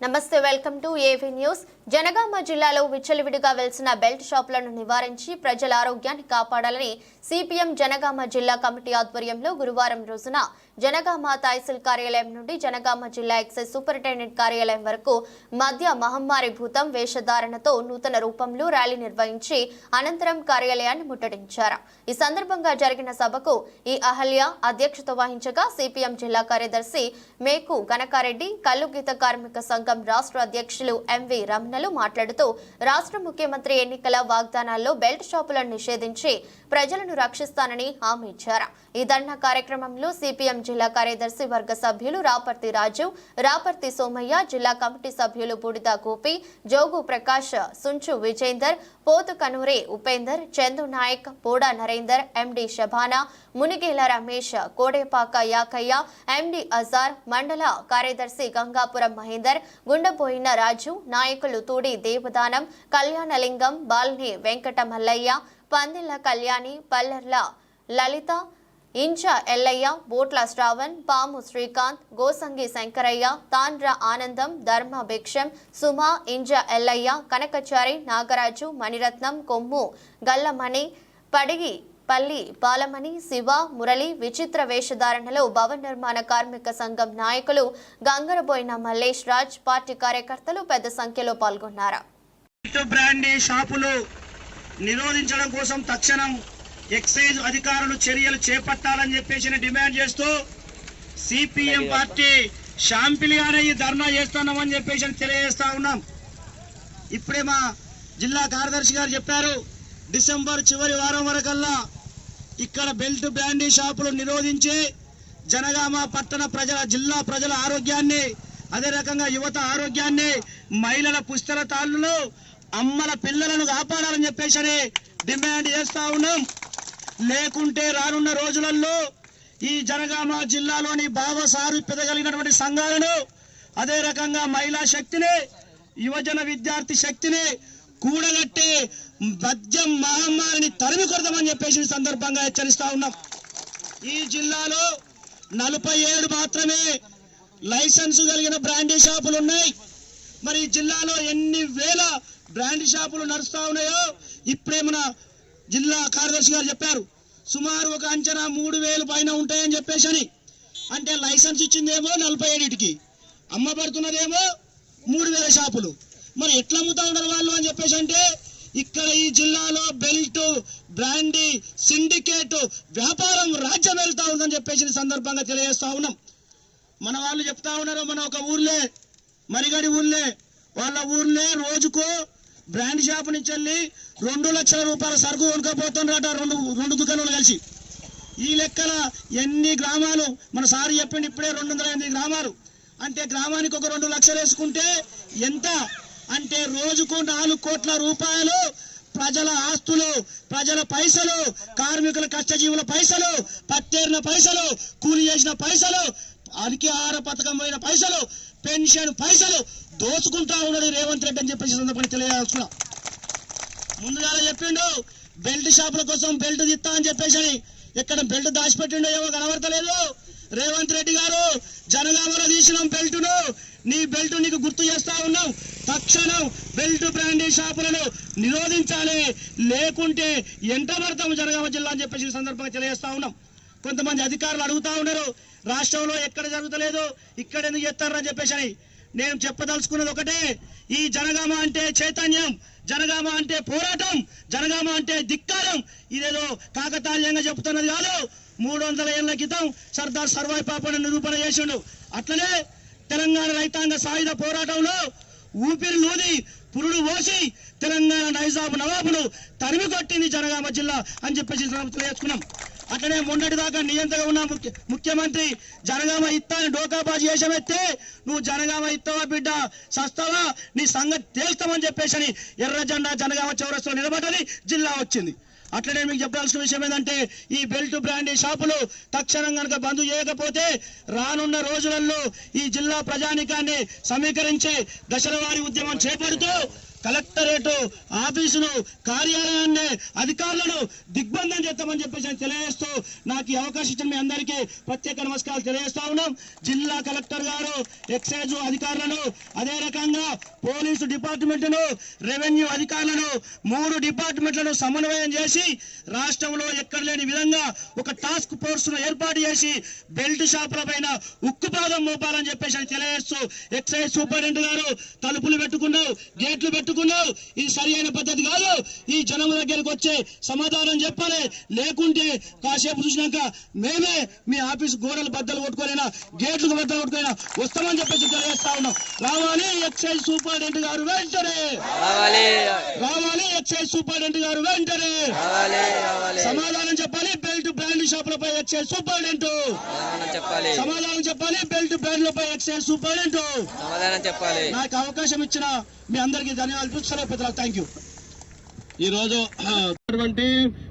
నమస్తే welcome to AV news. Jangaon జిల్లాలో విచ్చలవిడిగా వెలిసిన బెల్ట్ షాపులను నివారించి ప్రజల ఆరోగ్యాన్ని కాపాడాలని సిపిఎం జనగామ జిల్లా కమిటీ ఆధ్వర్యంలో గురువారం రోజున జనగామ తహసీల్ కార్యాలయం నుండి జనగామ జిల్లా ఎక్సైజ్ సూపరింటెండెంట్ కార్యాలయం వరకు మధ్య మహమ్మారి భూతం వేషధారణతో నూతన రూపంలో ర్యాలీ నిర్వహించి అనంతరం కార్యాలయాన్ని ముట్టడించారు. ఈ సందర్భంగా జరిగిన సభకు ఈ అహల్య అధ్యక్షత వహించగా సిపిఎం జిల్లా కార్యదర్శి మేకు గనకారెడ్డి కల్లు గీత కార్మిక సంఘం రాష్ట్ర అధ్యక్షులు ఎంవి రమణలు మాట్లాడుతూ రాష్ట్ర ముఖ్యమంత్రి ఎన్నికల వాగ్దానాల్లో బెల్ట్ షాపులను నిషేధించి ప్రజలను రక్షిస్తానని హామీ ఇచ్చారు. ఈ ధర్నా కార్యక్రమంలో సిపిఎం జిల్లా కార్యదర్శి వర్గ సభ్యులు రాపర్తి రాజు రాపర్తి సోమయ్య జిల్లా కమిటీ సభ్యులు బుడిద గోపి జోగు ప్రకాష్ సుంచు విజేందర్ పోతు కనూరి ఉపేందర్ చందు నాయక్ పోడా నరేందర్ ఎండి శభానా మునిగేల రమేష్ కోడేపాక యాకయ్య ఎండి అజార్ మండల కార్యదర్శి గంగాపురం మహేందర్ గుండెపోయిన రాజు నాయకులు తూడి దేవదానం కళ్యాణలింగం బాల్ని వెంకట మల్లయ్య పందిళ్ళ కళ్యాణి పల్లెర్ల లలిత ఇంచ ఎల్లయ్య బోట్ల శ్రావణ్ పాము శ్రీకాంత్ గోసంగి శంకరయ్య తాండ్ర ఆనందం ధర్మ భిక్షం సుమ ఇంజ ఎల్లయ్య కనకచారి నాగరాజు మణిరత్నం కొమ్ము గల్లమణి పడిగి పల్లి బాలమణి శివ మురళి విచిత్ర వేషధారణలో భవన నిర్మాణ కార్మిక సంఘం నాయకులు గంగరబోయిన మల్లేష్ రాజ్ పార్టీ కార్యకర్తలు పెద్ద సంఖ్యలో పాల్గొన్నారు. బ్రాండీ షాపులు నిరోధించడం కోసం తక్షణం ఎక్సైజ్ అధికారులు చర్యలు చేపట్టాలని చెప్పేసి డిమాండ్ చేస్తూ సిపిఎం పార్టీ షాంపిలిగానే ఈ ధర్నా చేస్తున్నామని చెప్పేసి తెలియజేస్తా ఉన్నాం. ఇప్పుడే మా జిల్లా కార్యదర్శి గారు చెప్పారు డిసెంబర్ చివరి వారం వరకల్లా ఇక్కడ బెల్ట్ బ్రాండీ షాపులు నిరోధించి జనగామ పట్టణ ప్రజల జిల్లా ప్రజల ఆరోగ్యాన్ని అదే రకంగా యువత ఆరోగ్యాన్ని మహిళల పుస్తల తాళ్ళను అమ్మల పిల్లలను కాపాడాలని చెప్పేసి డిమాండ్ చేస్తా ఉన్నాం. లేకుంటే రానున్న రోజులలో ఈ జనగామ జిల్లాలోని భావసారు పెదగలిగినటువంటి సంఘాలను అదే రకంగా మహిళా శక్తిని యువజన విద్యార్థి శక్తిని కూడగట్టి మద్యం మహమ్మారిని తరిమి కొడదామని చెప్పేసి సందర్భంగా హెచ్చరిస్తా ఉన్నాం. ఈ జిల్లాలో నలభై ఏడు మాత్రమే లైసెన్స్ కలిగిన బ్రాండీ షాపులు ఉన్నాయి. మరి ఈ జిల్లాలో ఎన్ని వేల బ్రాండ్ షాపులు నడుస్తూ ఉన్నాయో? ఇప్పుడే మన జిల్లా కార్యదర్శి గారు చెప్పారు. సుమారు ఒక అంచనా మూడు వేలు పైన ఉంటాయని చెప్పేసి అని. అంటే లైసెన్స్ ఇచ్చిందేమో నలభై ఏడిటికి. అమ్మబడుతున్నదేమో మూడు వేల షాపులు. మరి ఎట్లా అమ్ముతా ఉన్నారు వాళ్ళు అని చెప్పేసి అంటే ఇక్కడ ఈ జిల్లాలో బెల్ట్ బ్రాండీ సిండికేట్ వ్యాపారం రాజ్యం వెళ్తా ఉందని చెప్పేసి సందర్భంగా తెలియజేస్తా ఉన్నాం. మన వాళ్ళు చెప్తా ఉన్నారు మన ఒక ఊర్లే మరిగడి ఊర్లే వాళ్ళ ఊర్లే రోజుకు బ్రాండ్ షాప్ నుంచి వెళ్ళి రెండు లక్షల రూపాయల సరుకు కొనుక్కపోతుండ్రట రెండు రెండు దుకాణాలు కలిసి. ఈ లెక్కల ఎన్ని గ్రామాలు? మన సార్ చెప్పిండి ఇప్పుడే రెండు వందల ఎనిమిది గ్రామాలు. అంటే గ్రామానికి ఒక రెండు లక్షలు వేసుకుంటే ఎంత? అంటే రోజుకు నాలుగు కోట్ల రూపాయలు ప్రజల ఆస్తులు ప్రజల పైసలు కార్మికుల కష్టజీవుల పైసలు పత్తేరిన పైసలు కూలి చేసిన పైసలు అరికి ఆహార పథకం పోయిన పైసలు పెన్షన్ పైసలు దోచుకుంటా ఉన్నాడు రేవంత్ రెడ్డి అని చెప్పేసి సందర్భంగా తెలియజేస్తున్నా. ముందుగా చెప్పిండు బెల్ట్ షాపుల కోసం బెల్ట్ తీస్తా అని చెప్పేసి అని ఎక్కడ బెల్ట్ దాచిపెట్టిండో ఏమో కనబడతలేదు. రేవంత్ రెడ్డి గారు జనగామలో తీసిన బెల్ట్ను నీ బెల్ట్ నీకు గుర్తు చేస్తా ఉన్నాం. తక్షణం బెల్ట్ బ్రాండీ షాపులను నిరోధించాలి లేకుంటే ఎంట పడతాము జనగామ జిల్లా అని చెప్పేసి సందర్భంగా తెలియజేస్తా ఉన్నాం. కొంతమంది అధికారులు అడుగుతా ఉన్నారు రాష్ట్రంలో ఎక్కడ జరుగుతలేదు ఇక్కడ ఎందుకు చేస్తారని చెప్పేసి అని నేను చెప్పదలుచుకున్నది ఒకటే ఈ జనగామ అంటే చైతన్యం జనగామ అంటే పోరాటం జనగామ అంటే ధిక్కారం ఇదేదో కాకతాళీయంగా చెప్తున్నది కాదు. మూడు వందల ఏళ్ళ క్రితం సర్దార్ సర్వాయి పాపను నిరూపణ చేసిండు. అట్లనే తెలంగాణ రైతాంగ సాయుధ పోరాటంలో ఊపిరి లూది పురుడు పోసి తెలంగాణ నైజాబు నవాబును తరిమి కొట్టింది జనగామ జిల్లా అని చెప్పేసి తెలియజేసుకున్నాం అట్లనే మొన్నటి దాకా నియంతగా ఉన్న ముఖ్య- ముఖ్యమంత్రి జనగామ ఇత్తాని డోకాబాజీ వేషమెత్తే నువ్వు జనగామ ఇస్తావా బిడ్డ? సస్తావా? నీ సంగతి తేల్తామని చెప్పేసి అని ఎర్ర జెండా జనగామ చౌరస్తో నిలబడని జిల్లా వచ్చింది. అట్లనే మీకు చెప్పాల్సిన విషయం ఏంటంటే ఈ బెల్ట్ బ్రాండీ షాపులు తక్షణం కనుక బంద్ చేయకపోతే రానున్న రోజులలో ఈ జిల్లా ప్రజానికాన్ని సమీకరించి దశల వారి ఉద్యమం చేపడుతూ కలెక్టరేటు ఆఫీసును కార్యాలయాన్ని అధికారులను దిగ్బంధం చేస్తామని చెప్పేసి నేను తెలియజేస్తూ నాకు ఈ అవకాశం ఇచ్చిన మీ అందరికీ ప్రత్యేక నమస్కారాలు తెలియజేస్తా ఉన్నాం. జిల్లా కలెక్టర్ గారు ఎక్సైజ్ అధికారులను అదే రకంగా పోలీసు డిపార్ట్మెంట్ను రెవెన్యూ అధికారులను మూడు డిపార్ట్మెంట్లను సమన్వయం చేసి రాష్ట్రంలో ఎక్కడ లేని విధంగా ఒక టాస్క్ ఫోర్స్ను ఏర్పాటు చేసి బెల్ట్ షాపుల పైన ఉక్కుపాదం మోపాలని చెప్పేసి అని తెలియజేస్తూ ఎక్సైజ్ సూపరింటెండెంట్ గారు తలుపులు పెట్టుకున్నావు గేట్లు పెట్టుకున్నావు. ఇది సరి అయిన పద్ధతి కాదు. ఈ జనం దగ్గరకు వచ్చే సమాధానం చెప్పాలి. లేకుంటే కాసేపు చూసినాక మేమే మీ ఆఫీస్ గోడలు బద్దలు కొట్టుకోలేనా గేట్లు బద్దలు కొట్టుకోలేనా వస్తామని చెప్పేసి తెలియజేస్తా ఉన్నాం. రావాలి ఎక్సైజ్ సూపరింటెండెంట్ గారు వెంటనే. రావాలి. ఎక్సైజ్ సూపరింటెండెంట్ గారు వెంటనే. సమాధానం చెప్పాలి. బెల్ట్ షాపులపై ఎక్సైజ్ సూపరింటెండెంట్. చెప్పాలి. సమాధానం చెప్పాలి. బెల్ట్ బ్రాండ్లపై ఎక్సైజ్ సూపరింటెండెంట్. సమాధానం చెప్పాలి. నాకు అవకాశం ఇచ్చిన మీ అందరికీ ధన్యవాదాలు. సెలవు థ్యాంక్ యూ ఈ రోజు అటువంటి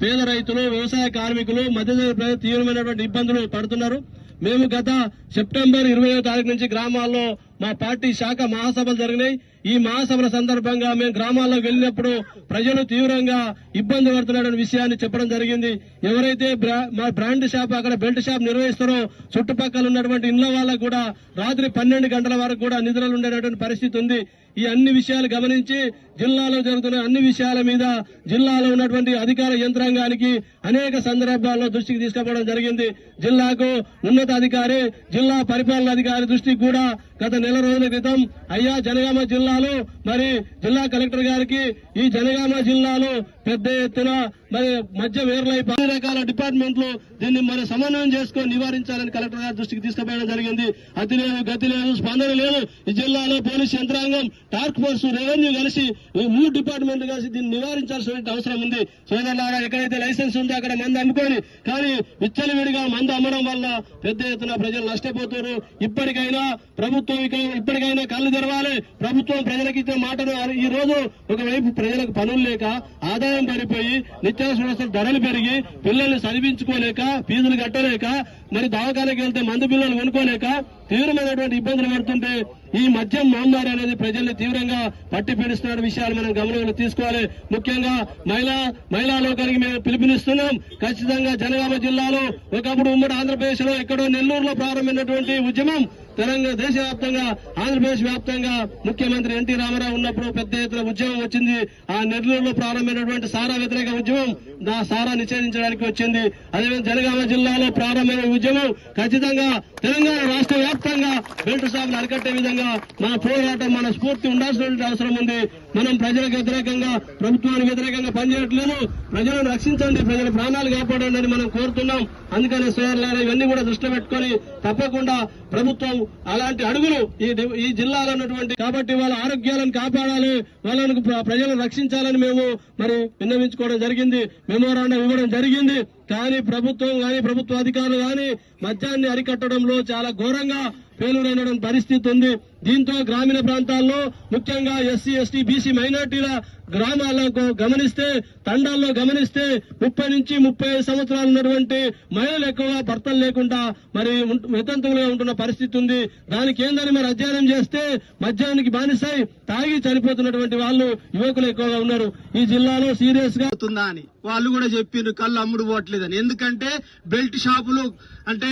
పేద రైతులు వ్యవసాయ కార్మికులు మధ్యతరగతి ప్రజలు తీవ్రమైనటువంటి ఇబ్బందులు పడుతున్నారు. మేము గత సెప్టెంబర్ ఇరవై తారీఖు నుంచి గ్రామాల్లో మా పార్టీ శాఖ మహాసభలు జరిగినాయి. ఈ మహాసభల సందర్భంగా మేము గ్రామాల్లో వెళ్ళినప్పుడు ప్రజలు తీవ్రంగా ఇబ్బంది పడుతున్న విషయాన్ని చెప్పడం జరిగింది. ఎవరైతే బ్రా- మా బ్రాండ్ షాప్ అక్కడ బెల్ట్ షాప్ నిర్వహిస్తారో చుట్టుపక్కల ఉన్నటువంటి ఇళ్ళ వాళ్ళకు కూడా రాత్రి పన్నెండు గంటల వరకు కూడా నిద్రలు ఉండేటటువంటి పరిస్థితి ఉంది. ఈ అన్ని విషయాలు గమనించి జిల్లాలో జరుగుతున్న అన్ని విషయాల మీద జిల్లాలో ఉన్నటువంటి అధికార యంత్రాంగానికి అనేక సందర్భాల్లో దృష్టికి తీసుకుపోవడం జరిగింది. జిల్లాకు ఉన్నతాధికారి జిల్లా పరిపాలన అధికారి దృష్టికి కూడా గత నెల రోజుల క్రితం అయ్యా జనగామ జిల్లాలో మరి జిల్లా కలెక్టర్ గారికి ఈ జనగామ జిల్లాలో పెద్ద ఎత్తున మరి మధ్య వేర్లై అన్ని రకాల డిపార్ట్మెంట్లు దీన్ని మరి సమన్వయం చేసుకొని నివారించాలని కలెక్టర్ గారి దృష్టికి తీసుకుపోయడం జరిగింది. అతి లేదు గతి లేదు స్పందన లేదు. ఈ జిల్లాలో పోలీస్ యంత్రాంగం టాస్క్ ఫోర్స్ రెవెన్యూ కలిసి ఈ మూడు డిపార్ట్మెంట్లు కలిసి దీన్ని నివారించాల్సిన అవసరం ఉంది. సోదరులారా ఎక్కడైతే లైసెన్స్ ఉందో అక్కడ మంది అమ్ముకొని కానీ విచ్చలవిడిగా మందు అమ్మడం వల్ల పెద్ద ఎత్తున ప్రజలు నష్టపోతారు ఇప్పటికైనా ప్రభుత్వం ఇక ఇప్పటికైనా కళ్ళు తెరవాలి ప్రభుత్వం ప్రజలకు ఇచ్చిన మాటను ఈ రోజు ఒకవైపు ప్రజలకు పనులు లేక ఆదాయం పడిపోయి నిత్యావసర వస్తువుల ధరలు పెరిగి పిల్లల్ని చదివించుకోలేక ఫీజులు కట్టలేక మరి దవాఖానకి వెళ్తే మందు పిల్లలు కొనుక్కోలేక తీవ్రమైనటువంటి ఇబ్బందులు పడుతుంటే ఈ మద్యం మహమ్మారి అనేది ప్రజల్ని తీవ్రంగా పట్టి పీడిస్తున్న విషయాలు మనం గమనంలో తీసుకోవాలి. ముఖ్యంగా మహిళా మహిళా లోకానికి మేము పిలుపునిస్తున్నాం. ఖచ్చితంగా జనగామ జిల్లాలో ఒకప్పుడు ఉమ్మడి ఆంధ్రప్రదేశ్లో ఎక్కడో నెల్లూరులో ప్రారంభమైనటువంటి ఉద్యమం తెలంగాణ దేశవ్యాప్తంగా ఆంధ్రప్రదేశ్ వ్యాప్తంగా ముఖ్యమంత్రి ఎన్టీ రామారావు ఉన్నప్పుడు పెద్ద ఎత్తున ఉద్యమం వచ్చింది. ఆ నెల్లూరులో ప్రారంభమైనటువంటి సారా వ్యతిరేక ఉద్యమం నా సారా నిషేధించడానికి వచ్చింది. అదేవిధంగా జనగామ జిల్లాలో ప్రారంభమైన ఉద్యమం ఖచ్చితంగా తెలంగాణ రాష్ట్ర వ్యాప్తంగా బెల్ట్ షాపులు అరికట్టే విధంగా మన పోరాటం మన స్ఫూర్తి ఉండాల్సిన అవసరం ఉంది. మనం ప్రజలకు వ్యతిరేకంగా ప్రభుత్వానికి వ్యతిరేకంగా పనిచేయట్లేదు. ప్రజలను రక్షించండి. ప్రజల ప్రాణాలు కాపాడండి అని మనం కోరుతున్నాం. అందుకని సోదరులారా ఇవన్నీ కూడా దృష్టిలో పెట్టుకొని తప్పకుండా ప్రభుత్వం అలాంటి అడుగులు ఈ ఈ జిల్లాలో ఉన్నటువంటి కాబట్టి వాళ్ళ ఆరోగ్యాలను కాపాడాలి వాళ్ళను ప్ర- ప్రజలను రక్షించాలని మేము మరి విన్నవించుకోవడం జరిగింది మెమోరాండం ఇవ్వడం జరిగింది. కానీ ప్రభుత్వం కానీ ప్రభుత్వ అధికారులు కానీ మద్యాన్ని అరికట్టడంలో చాలా ఘోరంగా పేలురైన పరిస్థితి ఉంది. దీంతో గ్రామీణ ప్రాంతాల్లో ముఖ్యంగా ఎస్సీ ఎస్టీ బీసీ మైనార్టీల గ్రామాలకు గమనిస్తే తండాల్లో గమనిస్తే ముప్పై నుంచి ముప్పై సంవత్సరాలు ఉన్నటువంటి మహిళలు ఎక్కువగా భర్తలు లేకుండా మరి ఉంట- వితంతువులుగా ఉంటున్న పరిస్థితి ఉంది. దానికి ఏందని మరి అధ్యయనం చేస్తే మద్యానికి బానిసై తాగి చనిపోతున్నటువంటి వాళ్ళు యువకులు ఎక్కువగా ఉన్నారు. ఈ జిల్లాలో సీరియస్గా అవుతుందా అని వాళ్ళు కూడా చెప్పిండ్రు కళ్ళు అమ్ముడు పోవట్లేదని. ఎందుకంటే బెల్ట్ షాపులు అంటే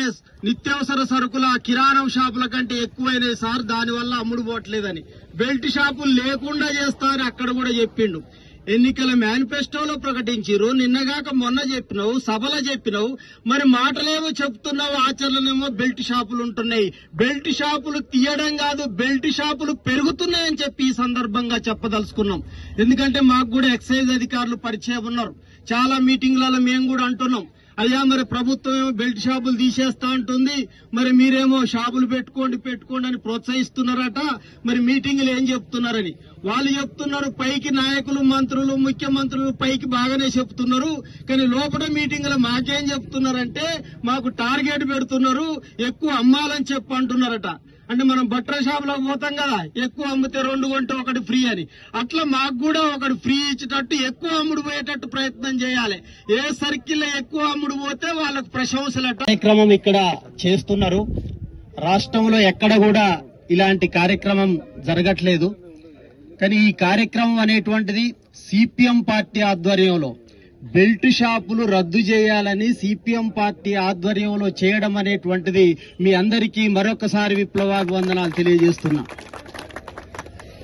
నిత్యావసర సరుకుల కిరాణం షాపులు కంటే ఎక్కువైనాయి సార్ దాని వల్ల అమ్ముడు పోవట్లేదని. బెల్ట్ షాపులు లేకుండా చేస్తారని అక్కడ కూడా చెప్పిండు. ఎన్నికల మేనిఫెస్టోలో ప్రకటించిరు నిన్నగాక మొన్న చెప్పినావు సభలో చెప్పినావు. మరి మాటలేమో చెప్తున్నావు ఆచరణనేమో బెల్ట్ షాపులు ఉంటున్నాయి. బెల్ట్ షాపులు తీయడం కాదు బెల్ట్ షాపులు పెరుగుతున్నాయని చెప్పి ఈ సందర్భంగా చెప్పదలుచుకున్నాం. ఎందుకంటే మాకు కూడా ఎక్సైజ్ అధికారులు పరిచయం ఉన్నారు. చాలా మీటింగ్లలో మేము కూడా అంటున్నాం. అయ్యా మరి ప్రభుత్వం ఏమో బెల్ట్ షాపులు తీసేస్తా అంటుంది. మరి మీరేమో షాపులు పెట్టుకోండి పెట్టుకోండి అని ప్రోత్సహిస్తున్నారట. మరి మీటింగ్లు ఏం చెప్తున్నారని? వాళ్ళు చెప్తున్నారు పైకి నాయకులు మంత్రులు ముఖ్యమంత్రులు పైకి బాగానే చెప్తున్నారు. కానీ లోపల మీటింగ్లు మాకేం చెప్తున్నారంటే మాకు టార్గెట్ పెడుతున్నారు ఎక్కువ అమ్మాలని చెప్పి అంటున్నారట అంటే మనం బట్టల షాపులో పోతాం కదా ఎక్కువ అమ్మితే రెండు కొంటే ఒకటి ఫ్రీ అని. అట్లా మాకు కూడా ఒకటి ఫ్రీ ఇచ్చేటట్టు ఎక్కువ అమ్ముడు పోయేటట్టు ప్రయత్నం చేయాలి. ఏ సర్కిల్ ఎక్కువ అమ్ముడు పోతే వాళ్ళకు ప్రశంసలు కార్యక్రమం ఇక్కడ చేస్తున్నారు. రాష్ట్రంలో ఎక్కడ కూడా ఇలాంటి కార్యక్రమం జరగట్లేదు. కానీ ఈ కార్యక్రమం అనేటువంటిది సిపిఎం పార్టీ ఆధ్వర్యంలో బెల్ట్ షాపులు రద్దు చేయాలని సిపిఎం పార్టీ ఆధ్వర్యంలో చేయడం అనేటువంటిది మీ అందరికీ మరొకసారి విప్లవాభివందనాలు తెలియజేస్తున్నా.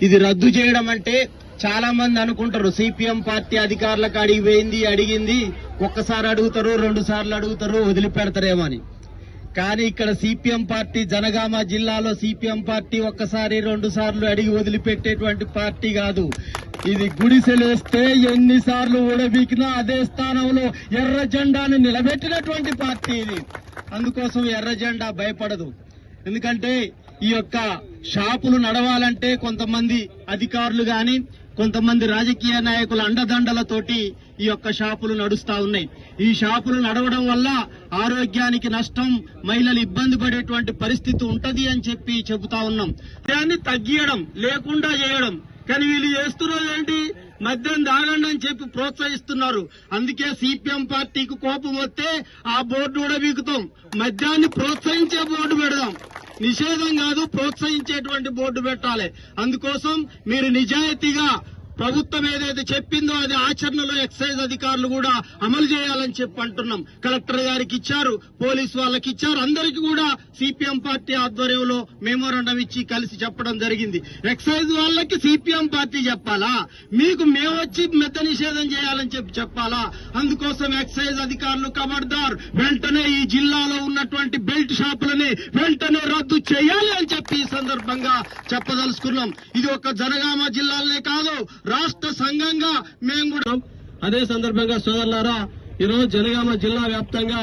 ఇది రద్దు చేయడం అంటే చాలా మంది అనుకుంటారు సిపిఎం పార్టీ అధికారులకు అడిగిపోయింది అడిగింది ఒక్కసారి అడుగుతారు రెండు సార్లు అడుగుతారు వదిలిపెడతారేమో అని. కానీ ఇక్కడ సిపిఎం పార్టీ జనగామ జిల్లాలో సిపిఎం పార్టీ ఒక్కసారి రెండు సార్లు అడిగి వదిలిపెట్టేటువంటి పార్టీ కాదు. ఇది గుడిసెలేస్తే ఎన్నిసార్లు ఊడబీకినా అదే స్థానంలో ఎర్ర జెండాను నిలబెట్టినటువంటి పార్టీ ఇది. అందుకోసం ఎర్ర జెండా భయపడదు. ఎందుకంటే ఈ యొక్క షాపులు నడవాలంటే కొంతమంది అధికారులు గాని కొంతమంది రాజకీయ నాయకుల అండదండలతోటి ఈ యొక్క షాపులు నడుస్తా ఉన్నాయి. ఈ షాపులు నడవడం వల్ల ఆరోగ్యానికి నష్టం మహిళలు ఇబ్బంది పడేటువంటి పరిస్థితి ఉంటది అని చెప్పి చెబుతా ఉన్నాం. దాన్ని తగ్గియడం లేకుండా చేయడం కానీ వీళ్ళు చేస్తున్నది ఏంటి? మద్యం తాగండి అని చెప్పి ప్రోత్సహిస్తున్నారు. అందుకే సిపిఎం పార్టీకి కోపం వస్తే ఆ బోర్డు కూడా బీకుతాం మద్యాన్ని ప్రోత్సహించే బోర్డు పెడదాం. నిషేధం కాదు ప్రోత్సహించేటువంటి బోర్డు పెట్టాలి. అందుకోసం మీరు నిజాయితీగా ప్రభుత్వం ఏదైతే చెప్పిందో అది ఆచరణలో ఎక్సైజ్ అధికారులు కూడా అమలు చేయాలని చెప్పి అంటున్నాం. కలెక్టర్ గారికి ఇచ్చారు పోలీస్ వాళ్ళకి ఇచ్చారు. అందరికీ కూడా సిపిఎం పార్టీ ఆధ్వర్యంలో మెమోరాండం ఇచ్చి కలిసి చెప్పడం జరిగింది. ఎక్సైజ్ వాళ్ళకి సిపిఎం పార్టీ చెప్పాలా? మీకు మేమొచ్చి మెత్త నిషేధం చేయాలని చెప్పి చెప్పాలా? అందుకోసం ఎక్సైజ్ అధికారులు ఖబర్దార్ వెంటనే ఈ జిల్లాలో ఉన్నటువంటి బెల్ట్ షాపులని వెంటనే రద్దు చేయాలి అని చెప్పి ఈ సందర్భంగా చెప్పదలుచుకున్నాం. ఇది ఒక జనగామ జిల్లాలనే కాదు రాష్ట్ర సంఘంగా మేము కూడా అదే సందర్భంగా సోదరులారా ఈరోజు జనగామ జిల్లా వ్యాప్తంగా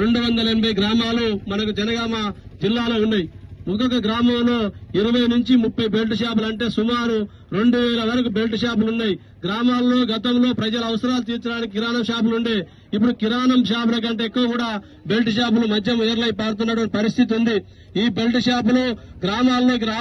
రెండు వందల ఎనభై గ్రామాలు మనకు జనగామ జిల్లాలో ఉన్నాయి. ఒక్కొక్క గ్రామంలో ఇరవై నుంచి ముప్పై బెల్ట్ షాపులు అంటే సుమారు రెండు వేల వరకు బెల్ట్ షాపులు ఉన్నాయి. గ్రామాల్లో గతంలో ప్రజల అవసరాలు తీర్చడానికి కిరాణం షాపులు ఉండే. ఇప్పుడు కిరాణం షాపుల కంటే ఎక్కువ కూడా బెల్ట్ షాపులు మద్యం ఏర్లై పారుతున్నటువంటి పరిస్థితి ఉంది. ఈ బెల్ట్ షాపులు గ్రామాల్లో గ్రామ